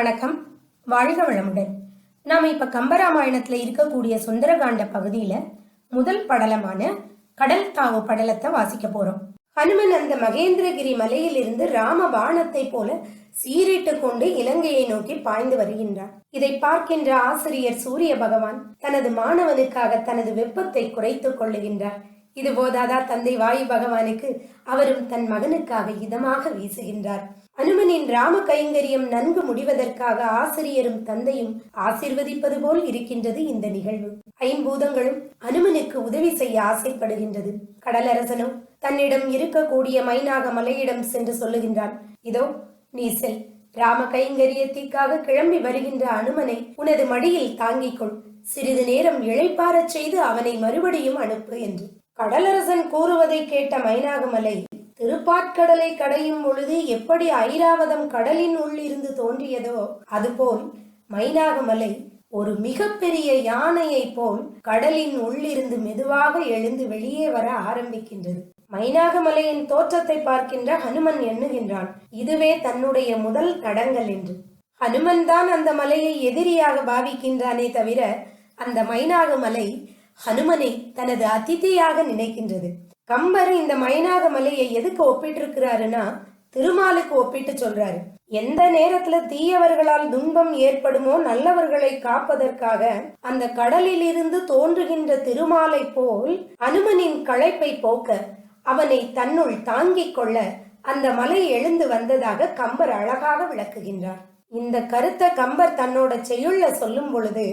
வணக்கம். வாழ்க வளமுடன். நாம இப்ப கம்பராமாயணத்துல இருக்கக்கூடிய சுந்தரகாண்ட பகுதியில முதல் படலமான கடல் தாவு படலத்தை வாசிக்க போறோம். ஹனுமன் அந்த மகேந்திரகிரி மலையிலிருந்து ராம பாணத்தை போல சீரிட்டு கொண்டு இலங்கையை நோக்கி பாய்ந்து வருகின்றார். இதை பார்க்கின்ற ஆசிரியர் சூரிய பகவான் தனது மாணவனுக்காக தனது வெப்பத்தை குறைத்துக் கொள்ளுகின்றார். இது போதாதா தந்தை வாயு பகவானுக்கு அவரும் தன் மகனுக்காக இதமாக வீசுகின்றார். அனுமனின் ராம கைங்கரியம் நன்கு முடிவதற்காக ஆசிரியரும் தந்தையும் ஆசிர்வதிப்பது போல் இருக்கின்றது இந்த நிகழ்வு. ஐம்பூதங்களும் அனுமனுக்கு உதவி செய்ய ஆசைப்படுகின்றது. கடலரசனும் தன்னிடம் இருக்கக்கூடிய மைனாக மலையிடம் சென்று சொல்லுகின்றான் இதோ நீ செல். ராம கைங்கரியத்திற்காக கிளம்பி வருகின்ற அனுமனை உனது மடியில் தாங்கிக் கொள். சிறிது நேரம் இழைப்பாரச் செய்து அவனை மறுபடியும் அனுப்பு என்று. கடலரசன் கூறுவதை கேட்ட மைனாகமலை திருப்பாற்கடலை கடையும் பொழுது எப்படி ஐராவதம் கடலின் உள்ளிருந்து தோன்றியதோ அதுபோல் மைனாகமலை ஒரு மிகப்பெரிய யானையை போல் கடலின் உள்ளிருந்து மெதுவாக எழுந்து வெளியே வர ஆரம்பிக்கின்றது. மைனாகமலையின் தோற்றத்தை பார்க்கின்ற ஹனுமன் எண்ணுகின்றான் இதுவே தன்னுடைய முதல் தடங்கள் என்று. ஹனுமன் தான் அந்த மலையை எதிரியாக பாவிக்கின்றானே தவிர அந்த மைனாகமலை ஹனுமனை தனது அதிதியாக நினைக்கின்றது. கம்பர் இந்த மைனாக மலையை எதுக்கு ஒப்பிட்டிருக்கிறாருன்னா திருமாலுக்கு ஒப்பிட்டு சொல்றாரு. எந்த நேரத்துல தீயவர்களால் துன்பம் ஏற்படுமோ நல்லவர்களை காப்பதற்காக அந்த கடலில் இருந்து தோன்றுகின்ற திருமாலை போல் அனுமனின் களைப்பை போக்க அவனை தன்னுள் தாங்கிக் கொள்ள அந்த மலை எழுந்து வந்ததாக கம்பர் அழகாக விளக்குகின்றார். இந்த கருத்தை கம்பர் தன்னோட செய்யுள்ள சொல்லும் பொழுது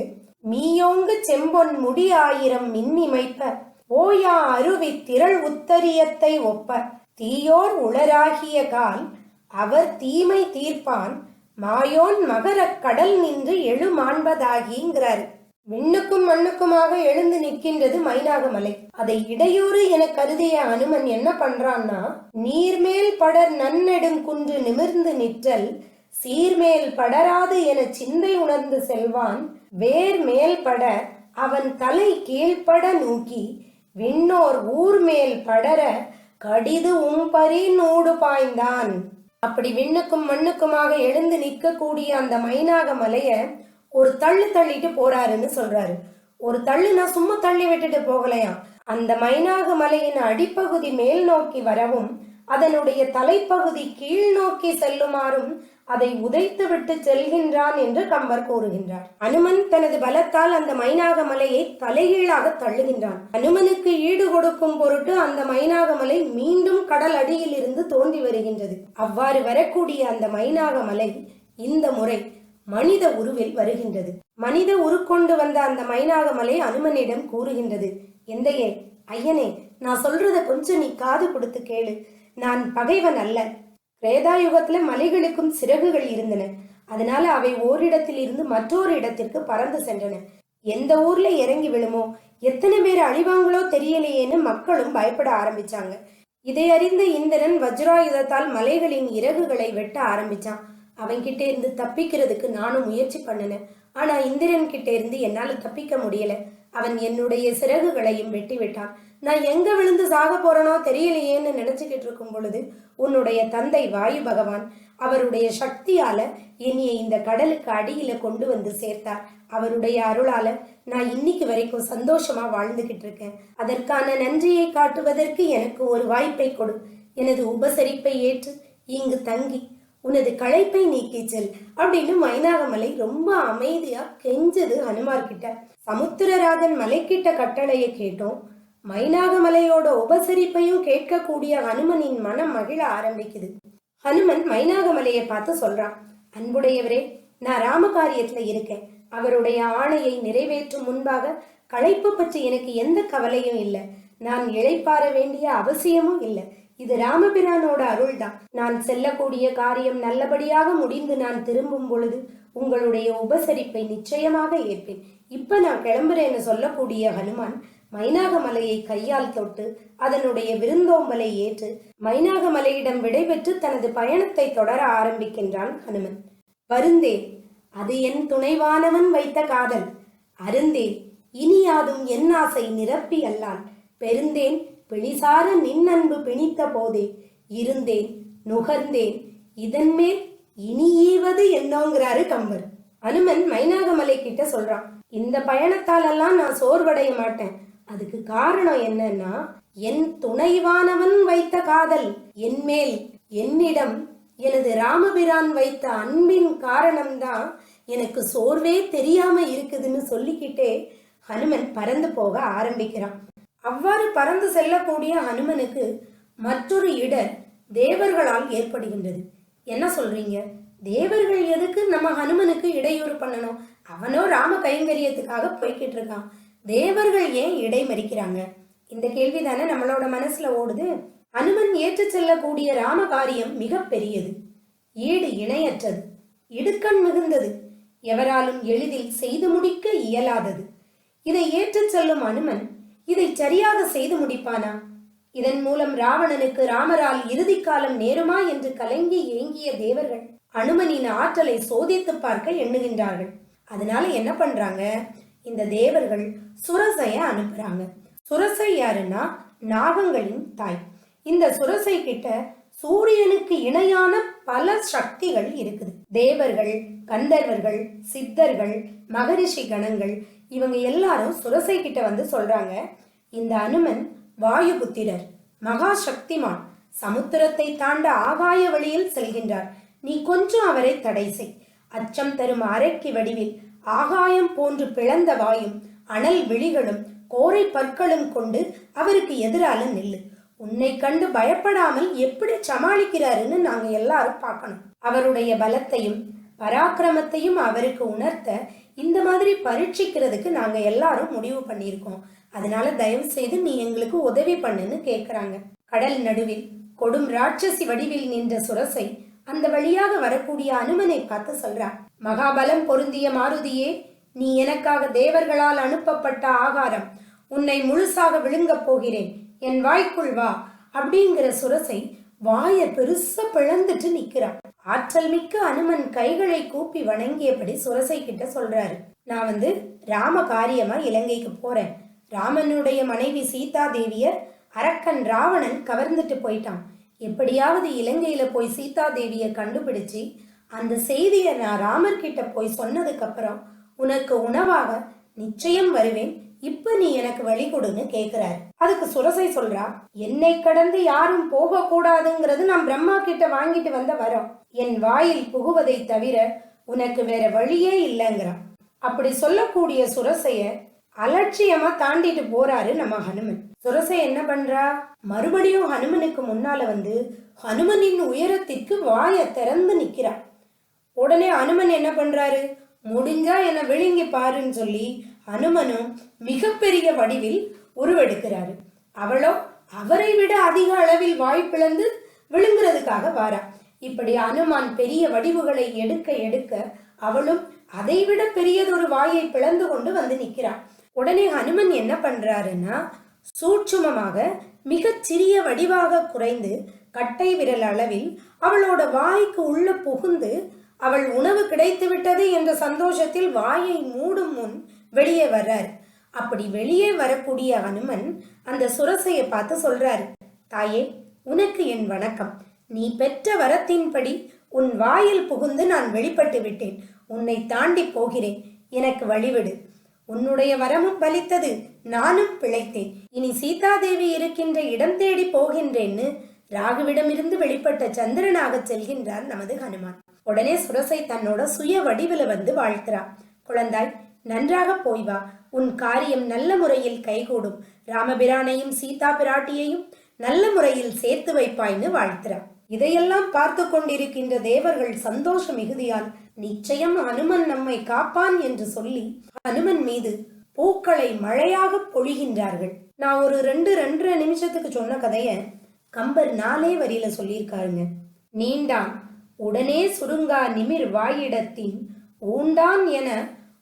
மீயோங்கு செம்பொன் முடி ஆயிரம் மின்னிமைப்ப ஓயா அருவி திரள் உத்தரியத்தை ஒப்ப. தீயோர் உளராகிய கால் அவர் தீமை தீர்ப்பான் மாயோன் மகரக் கடல் நின்று எழுமாண்பதாகிங்கிறார். விண்ணுக்கும் மண்ணுக்குமாக எழுந்து நிற்கின்றது மைனாகமலை. அதை இடையூறு என கருதிய அனுமன் என்ன பண்றான்னா நீர்மேல் படர் நன்னெடும் குன்று நிமிர்ந்து நிற்றல் சீர்மேல் படராது என சிந்தை உணர்ந்து செல்வான் வேர் மேல் பட அவன் தலை கீழ்ப்பட நோக்கி விண்ணோர் ஊர் மேல் படர கடிது உம்பரி நூடு பாய்ந்தான். அப்படி விண்ணுக்கும் மண்ணுக்குமாக எழுந்து நிற்கக்கூடிய அந்த மைனாக மலைய ஒரு தள்ளு தள்ளிட்டு போறாருன்னு சொல்றாரு. ஒரு தள்ளுனா சும்மா தள்ளி விட்டுட்டு போகலையாம் அந்த மைனாக மலையின் அடிப்பகுதி மேல் நோக்கி வரவும் அதனுடைய தலைப்பகுதி கீழ் நோக்கி செல்லுமாறும் அதை உதைத்துவிட்டு செல்கின்றான் என்று கம்பர் கூறுகின்றார். அனுமன் தனது பலத்தால் அந்த மைனாக மலையை தலைகீழாக தள்ளுகின்றான். அனுமனுக்கு ஈடு கொடுக்கும் பொருட்டு அந்த மைனாக மலை மீண்டும் கடல் அடியில் இருந்து தோன்றி வருகின்றது. அவ்வாறு வரக்கூடிய அந்த மைனாக மலை இந்த முறை மனித உருவில் வருகின்றது. மனித உருக்கொண்டு வந்த அந்த மைனாக மலை அனுமனிடம் கூறுகின்றது. எந்தையே ஐயனே நான் சொல்றத கொஞ்சம் நீ காது கொடுத்து கேளு. நான் பகைவன் அல்ல. கிரேதாயுகத்துல மலைகளுக்கும் சிறகுகள் இருந்தன. அதனால அவை ஓரிடத்தில் இருந்து மற்றொரு இடத்திற்கு பறந்து சென்றன. எந்த ஊர்ல இறங்கி விழுமோ எத்தனை பேர் அழிவாங்களோ தெரியலையேன்னு மக்களும் பயப்பட ஆரம்பிச்சாங்க. இதை அறிந்த இந்திரன் வஜ்ராயுதத்தால் மலைகளின் இறகுகளை வெட்ட ஆரம்பிச்சான். அவன்கிட்ட இருந்து தப்பிக்கிறதுக்கு நானும் முயற்சி பண்ணினேன். ஆனா இந்திரன் கிட்ட இருந்து என்னால தப்பிக்க முடியல. அவன் என்னுடைய சிறகுகளையும் வெட்டி விட்டான் நான் எங்க விழுந்து சாக போறேனோ தெரியலையேன்னு நினைச்சுக்கிட்டு இருக்கும் பொழுது உன்னுடைய தந்தை வாயு பகவான் அவருடைய சக்தியால என்னைய இந்த கடலுக்கு அடியில கொண்டு வந்து சேர்த்தார். அவருடைய அருளால நான் இன்னைக்கு வரைக்கும் சந்தோஷமா வாழ்ந்துகிட்டு இருக்கேன். அதற்கான நன்றியை காட்டுவதற்கு எனக்கு ஒரு வாய்ப்பை கொடு. எனது உபசரிப்பை ஏற்று இங்கு தங்கி உனது களைப்பை நீக்கி செல் அப்படின்னு மைனாகமலை ரொம்ப அமைதியா கெஞ்சது ஹனுமார்கிட்ட. சமுத்திரராதன் சமுத்திரராஜன் மலைக்கிட்ட கட்டளையை கேட்டோம். மைனாகமலையோட உபசரிப்பையும் கேட்கக்கூடிய ஹனுமனின் மனம் மகிழ ஆரம்பிக்குது. ஹனுமன் மைனாகமலையை பார்த்து சொல்றான் அன்புடையவரே நான் ராமகாரியத்துல இருக்கேன். அவருடைய ஆணையை நிறைவேற்றும் முன்பாக களைப்பு பற்றி எனக்கு எந்த கவலையும் இல்லை. நான் இழைப்பார வேண்டிய அவசியமும் இல்லை. இது ராமபிரானோட அருள்தான். நான் செல்லக்கூடிய காரியம் நல்லபடியாக முடிந்து நான் திரும்பும் பொழுது உங்களுடைய உபசரிப்பை நிச்சயமாக ஏற்பேன். இப்ப நான் கிளம்புறேன்னு சொல்லக்கூடிய ஹனுமான் மைனாகமலையை கையால் தொட்டு அதனுடைய விருந்தோம்பலை ஏற்று மைனாகமலையிடம் விடைபெற்று தனது பயணத்தை தொடர ஆரம்பிக்கின்றான் ஹனுமன். வருந்தேன் அது என் துணைவானவன் வைத்த காதல். அருந்தேன் இனியாதும் என் ஆசை நிரப்பி அல்லால் பெருந்தேன் பிணிசார நின்னன்பு பிணித்த போதே. இருந்தேன் நுகர்ந்தேன் இதன்மேல் இனி ஈவது என்னோங்கிறாரு கம்பர். அனுமன் மைனாகமலை கிட்ட சொல்றான் இந்த பயணத்தாலெல்லாம் நான் சோர்வடைய மாட்டேன். அதுக்கு காரணம் என்னன்னா என் துணைவானவன் வைத்த காதல் என்மேல் என்னிடம் எனது ராமபிரான் வைத்த அன்பின் காரணம்தான் எனக்கு சோர்வே தெரியாம இருக்குதுன்னு சொல்லிக்கிட்டே ஹனுமன் பறந்து போக ஆரம்பிக்கிறான். அவ்வாறு பறந்து செல்லக்கூடிய ஹனுமனுக்கு மற்றொரு இடர் தேவர்களால் ஏற்படுகின்றது. என்ன சொல்றீங்க? தேவர்கள் எதுக்கு நம்ம ஹனுமனுக்கு இடையூறு பண்ணணும்? அவனோ ராம கைங்கரியத்துக்காக போய்கிட்டு இருக்கான். தேவர்கள் ஏன் இடைமறிக்கிறாங்க இந்த கேள்வி தானே நம்மளோட மனசுல ஓடுது. அனுமன் ஏற்று செல்லக்கூடிய ராம காரியம் மிக பெரியது. ஈடு இணையற்றது. இடுக்கண் மிகுந்தது. எவராலும் எளிதில் செய்து முடிக்க இயலாதது. இதை ஏற்றுச் செல்லும் அனுமன் இதை சரியாக செய்து முடிப்பானா? இதன் மூலம் ராவணனுக்கு ராமரால் இறுதி காலம் நேருமா என்று கலங்கி ஏங்கிய தேவர்கள் அனுமனின் ஆற்றலை சோதித்து பார்க்க எண்ணுகின்றார்கள். அதனால என்ன பண்றாங்க? இந்த தேவர்கள் சுரசைய அனுப்புறாங்க. சுரசை யாருன்னா? நாகங்களின் தாய். இந்த சுரசை கிட்ட சூரியனுக்கு இணையான பல சக்திகள் இருக்குது. தேவர்கள் கந்தர்வர்கள் சித்தர்கள் மகரிஷி கணங்கள் இவங்க எல்லாரும் சுரசை கிட்ட வந்து சொல்றாங்க இந்த அனுமன் வாயுபுத்திரர் மகா சக்திமான் சமுத்திரத்தை தாண்ட ஆகாய வழியில் செல்கின்றார். நீ கொஞ்சம் அவரை தடை செய். அச்சம் தரும் அரைக்கி வடிவில் ஆகாயம் போன்று பிளந்த வாயும் அனல் விழிகளும் கோரை பற்களும் கொண்டு அவருக்கு எதிரால நில்லு. உன்னை கண்டு பயப்படாமல் எப்படி சமாளிக்கிறாருன்னு நாங்க எல்லாரும் பார்க்கணும். அவருடைய பலத்தையும் பராக்கிரமத்தையும் அவருக்கு உணர்த்த இந்த மாதிரி பரீட்சிக்கிறதுக்கு நாங்க எல்லாரும் முடிவு பண்ணியிருக்கோம். அதனால தயவு செய்து நீ எங்களுக்கு உதவி பண்ணுன்னு கேட்குறாங்க கடல் நடுவில் கொடும் ராட்சசி வடிவில் நின்ற சுரசை அந்த வழியாக வரக்கூடிய அனுமனை பார்த்து சொல்றான் மகாபலம் பொருந்திய மாருதியே நீ எனக்காக தேவர்களால் அனுப்பப்பட்ட ஆகாரம். உன்னை முழுசாக விழுங்கப் போகிறேன். என் வாய்க்குள் வா அப்படிங்கிற சுரசை வாய பெருசா பிளந்துட்டு நிக்கிறான். ஆற்றல் மிக்க அனுமன் கைகளை கூப்பி வணங்கியபடி சுரசை கிட்ட சொல்றாரு. நான் வந்து ராம காரியமா இலங்கைக்கு போறேன். ராமனுடைய மனைவி சீதா தேவிய அரக்கன் ராவணன் கவர்ந்துட்டு போயிட்டான். எப்படியாவது இலங்கையில போய் சீதா தேவிய கண்டுபிடிச்சு அந்த செய்தியை நான் ராமர் கிட்ட போய் சொன்னதுக்கு அப்புறம் உனக்கு உணவாக நிச்சயம் வருவேன். இப்ப நீ எனக்கு வழி கொடுன்னு கேக்குறாரு. அதுக்கு சுரசை சொல்றா என்னை கடந்து யாரும் போக கூடாதுங்கிறது நான் பிரம்மா கிட்ட வாங்கிட்டு வந்த வரம். என் வாயில் புகுவதை தவிர உனக்கு வேற வழியே இல்லைங்கிறான். அப்படி சொல்லக்கூடிய சுரசைய அலட்சியமா தாண்டிட்டு போறாரு நம்ம ஹனுமன். சுரசை என்ன பண்றா? மறுபடியும் ஹனுமனுக்கு முன்னால வந்து ஹனுமனின் உயரத்திற்கு வாயை திறந்து நிக்கிறா உடனே அனுமன் என்ன பண்றாரு? முடிஞ்சா என்ன விழுங்கி பாருன்னு சொல்லி அனுமனும் மிகப்பெரிய வடிவில் உருவெடுக்கிறாரு. அவளோ அவரை விட அதிக அளவில் வாய் பிளந்து விழுங்குறதுக்காக வாரா. இப்படி அனுமான் பெரிய வடிவுகளை எடுக்க எடுக்க அவளும் அதைவிட பெரியதொரு வாயை பிளந்து கொண்டு வந்து நிற்கிறாள் உடனே ஹனுமன் என்ன பண்றாருன்னா சூட்சுமமாக மிகச் சிறிய வடிவாக குறைந்து கட்டை விரல் அளவில் அவளோட வாய்க்கு உள்ள புகுந்து அவள் உணவு கிடைத்துவிட்டது என்ற சந்தோஷத்தில் வாயை மூடும் முன் வெளியே வர்றார். அப்படி வெளியே வரக்கூடிய ஹனுமன் அந்த சுரசையை பார்த்து சொல்றாரு தாயே உனக்கு என் வணக்கம். நீ பெற்ற வரத்தின்படி உன் வாயில் புகுந்து நான் வெளிப்பட்டு விட்டேன். உன்னை தாண்டி போகிறேன். எனக்கு வழிவிடு. உன்னுடைய வரமும் பலித்தது நானும் பிழைத்தேன். இனி சீதாதேவி இருக்கின்ற இடம் தேடி போகின்றேன்னு ராகுவிடமிருந்து வெளிப்பட்ட சந்திரனாக செல்கின்றார் நமது ஹனுமான். உடனே சுரசை தன்னோட சுய வடிவில வந்து வாழ்த்துறா. குழந்தாய் நன்றாக போய் வா. உன் காரியம் நல்ல முறையில் கைகூடும். ராமபிரானையும் சீதா பிராட்டியையும் நல்ல முறையில் சேர்த்து வைப்பாய்னு வாழ்த்துறா. இதையெல்லாம் பார்த்து கொண்டிருக்கின்ற தேவர்கள் சந்தோஷ மிகுதியால் நிச்சயம் அனுமன் நம்மை காப்பான் என்று சொல்லி அனுமன் மீது பூக்களை மழையாக பொழிகின்றார்கள். நான் ஒரு ரெண்டு ரெண்டரை நிமிஷத்துக்கு சொன்ன கதைய கம்பர் நாலே வரியில சொல்லியிருக்காருங்க. நீண்டான் உடனே சுருங்கா நிமிர் வாயிடத்தின் ஊண்டான் என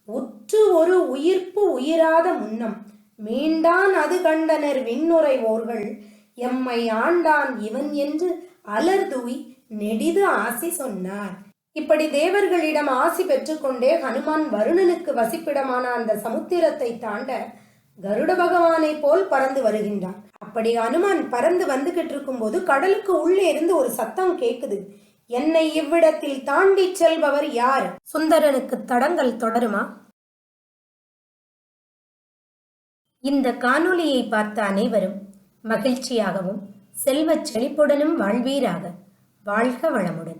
உற்று ஒரு உயிர்ப்பு உயிராத முன்னம் மீண்டான் அது கண்டனர் விண்ணுரைவோர்கள் எம்மை ஆண்டான் இவன் என்று அலர்தூய் நெடிது ஆசி சொன்னார். இப்படி தேவர்களிடம் ஆசி பெற்றுக்கொண்டே ஹனுமான் வருணனுக்கு வசிப்பிடமான அந்த சமுத்திரத்தை தாண்ட கருட பகவானை போல் பறந்து வருகின்றான். அப்படி அனுமான் பறந்து வந்துகிட்டு இருக்கும்போது கடலுக்கு உள்ளே இருந்து ஒரு சத்தம் கேக்குது. என்னை இவ்விடத்தில் தாண்டிச் செல்பவர் யார்? சுந்தரனுக்கு தடங்கள் தொடருமா? இந்த காணொளியை பார்த்த அனைவரும் மகிழ்ச்சியாகவும் செல்வச் செழிப்புடனும் வாழ்வீராக. வாழ்க வளமுடன்.